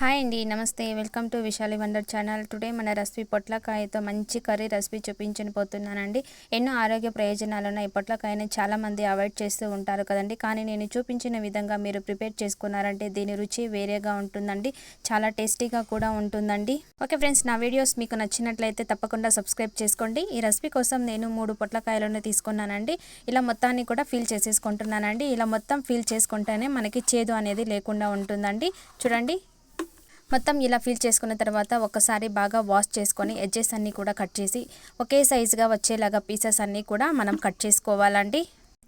Hi అండి నమస్తే welcome to Vishali wonder channel today మన రెసిపీ పొట్లకాయతో మంచి కర్రీ రెసిపీ చూపించని పోతున్నానండి. ఎన్నో ఆరోగ్య ప్రయోజనాలు ఉన్నాయి పొట్లకాయని చాలామంది అవాయిడ్ చేస్తూ ఉంటారు కదండి. కానీ నేను చూపించిన విధంగా మీరు ప్రిపేర్ చేసుకున్నారంటే దీని రుచి వేరేగా ఉంటుందండి. చాలా టేస్టీగా కూడా ఉంటుందండి. ఓకే ఫ్రెండ్స్ నా వీడియోస్ మీకు నచ్చినట్లయితే తప్పకుండా సబ్స్క్రైబ్ చేసుకోండి. ఈ రెసిపీ కోసం నేను మూడు పొట్లకాయలను తీసుకున్నానండి. ఇలా మొత్తాన్ని కూడా ఫీల్ చేసేసుకుంటున్నానండి. ఇలా మొత్తం ఫీల్ చేసుకుంటేనే మనకి చేదు అనేది లేకుండా ఉంటుందండి. చూడండి. మొత్తం ఇలా ఫిల్ చేసుకున్న తర్వాత ఒకసారి బాగా వాష్ చేసుకొని ఎడ్జెస్ అన్నీ కూడా కట్ చేసి ఒకే సైజుగా వచ్చేలాగా పీసెస్ అన్నీ కూడా మనం కట్ చేసుకోవాలండి.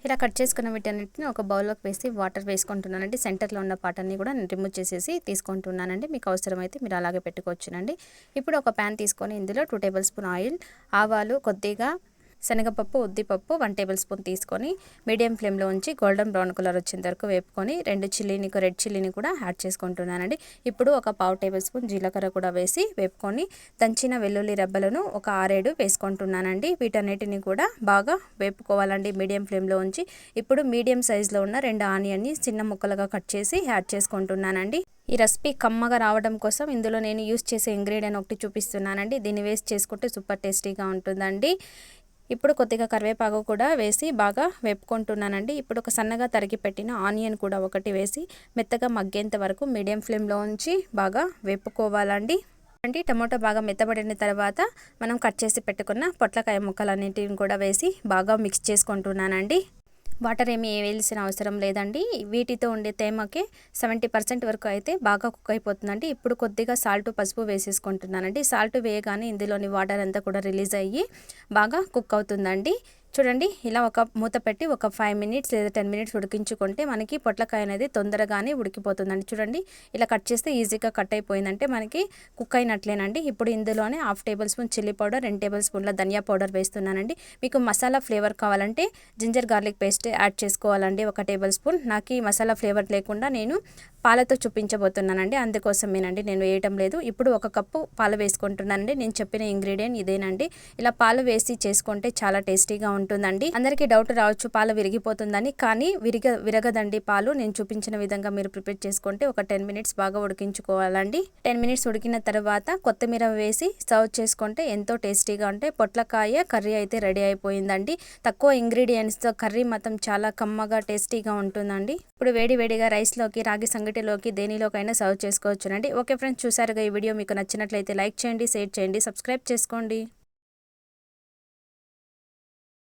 ఇలా కట్ చేసుకున్న వీటన్నిటిని ఒక బౌల్లోకి వేసి వాటర్ వేసుకుంటున్నానండి. సెంటర్లో ఉన్న పాటన్ని కూడా నేను రిమూవ్ చేసేసి తీసుకుంటున్నానండి. మీకు అవసరమైతే మీరు అలాగే పెట్టుకోవచ్చునండి. ఇప్పుడు ఒక ప్యాన్ తీసుకొని ఇందులో టూ టేబుల్ స్పూన్ ఆయిల్ ఆవాలు కొద్దిగా శనగపప్పు ఉద్దిపప్పు వన్ టేబుల్ స్పూన్ తీసుకొని మీడియం ఫ్లేమ్లో ఉంచి గోల్డెన్ బ్రౌన్ కలర్ వచ్చేంత వరకు వేపుకొని రెండు చిల్లీని రెడ్ చిల్లీని కూడా యాడ్ చేసుకుంటున్నానండి. ఇప్పుడు ఒక పావు టేబుల్ స్పూన్ జీలకర్ర కూడా వేసి వేపుకొని దంచిన వెల్లుల్లి రెబ్బలను ఒక ఆరేడు వేసుకుంటున్నానండి. వీటన్నిటిని కూడా బాగా వేపుకోవాలండి మీడియం ఫ్లేమ్లో ఉంచి. ఇప్పుడు మీడియం సైజులో ఉన్న రెండు ఆనియన్ని చిన్న ముక్కలుగా కట్ చేసి యాడ్ చేసుకుంటున్నానండి. ఈ రెసిపీ కమ్మగా రావడం కోసం ఇందులో నేను యూస్ చేసే ఇంగ్రీడియంట్ ఒకటి చూపిస్తున్నానండి. దీన్ని వేస్ట్ చేసుకుంటే సూపర్ టేస్టీగా ఉంటుందండి. ఇప్పుడు కొద్దిగా కరివేపాకు కూడా వేసి బాగా వేపుకుంటున్నానండి. ఇప్పుడు ఒక సన్నగా తరిగి పెట్టిన ఆనియన్ కూడా ఒకటి వేసి మెత్తగా మగ్గేంత వరకు మీడియం ఫ్లేమ్లో ఉంచి బాగా వేపుకోవాలండి. అంటే టమాటో బాగా మెత్తబడిన తర్వాత మనం కట్ చేసి పెట్టుకున్న పొట్లకాయ ముక్కలన్నింటిని కూడా వేసి బాగా మిక్స్ చేసుకుంటున్నానండి. వాటర్ ఏమి వేయాల్సిన అవసరం లేదండి. వీటితో ఉండే తేమకి సెవెంటీ పర్సెంట్ వరకు అయితే బాగా కుక్ అయిపోతుందండి. ఇప్పుడు కొద్దిగా సాల్ట్ పసుపు వేసేసుకుంటున్నానండి. సాల్ట్ వేయగానే ఇందులోని వాటర్ అంతా కూడా రిలీజ్ అయ్యి బాగా కుక్ అవుతుందండి. చూడండి ఇలా ఒక మూత పెట్టి ఒక ఫైవ్ మినిట్స్ లేదా టెన్ మినిట్స్ ఉడికించుకుంటే మనకి పొట్లకాయ అనేది తొందరగానే ఉడికిపోతుందండి. చూడండి ఇలా కట్ చేస్తే ఈజీగా కట్ అయిపోయిందంటే మనకి కుక్ అయినట్లేనండి. ఇప్పుడు ఇందులోనే half tablespoon chilli powder రెండు టేబుల్ స్పూన్ల ధనియా పౌడర్ వేస్తున్నానండి. మీకు మసాలా ఫ్లేవర్ కావాలంటే జింజర్ గార్లిక్ పేస్ట్ యాడ్ చేసుకోవాలండి ఒక టేబుల్ స్పూన్ నాకు ఈ మసాలా ఫ్లేవర్ లేకుండా నేను పాలతో చూపించబోతున్నానండి. అందుకోసమేనండి నేను వేయటం లేదు. ఇప్పుడు ఒక కప్పు పాలు వేసుకుంటున్నానండి. నేను చెప్పిన ఇంగ్రీడియంట్ ఇదేనండి. ఇలా పాలు వేసి చేసుకుంటే చాలా టేస్టీగా ఉంటుందండి. అందరికీ డౌట్ రావచ్చు పాలు విరిగిపోతుందని. కానీ విరిగ విరగదండి పాలు. నేను చూపించిన విధంగా మీరు ప్రిపేర్ చేసుకుంటే ఒక టెన్ మినిట్స్ బాగా ఉడికించుకోవాలండి. టెన్ మినిట్స్ ఉడికిన తర్వాత కొత్తిమీర వేసి సర్వ్ చేసుకుంటే ఎంతో టేస్టీగా ఉంటే పొట్లకాయ కర్రీ అయితే రెడీ అయిపోయిందండి. తక్కువ ఇంగ్రీడియంట్స్తో కర్రీ మాత్రం చాలా కమ్మగా టేస్టీగా ఉంటుందండి. ఇప్పుడు వేడి వేడిగా రైస్లోకి రాగి సంగటిలోకి దేనిలోకైనా సర్వ్ చేసుకోవచ్చునండి. ఓకే ఫ్రెండ్స్ చూసారుగా ఈ వీడియో. మీకు నచ్చినట్లయితే లైక్ చేయండి షేర్ చేయండి సబ్స్క్రైబ్ చేసుకోండి.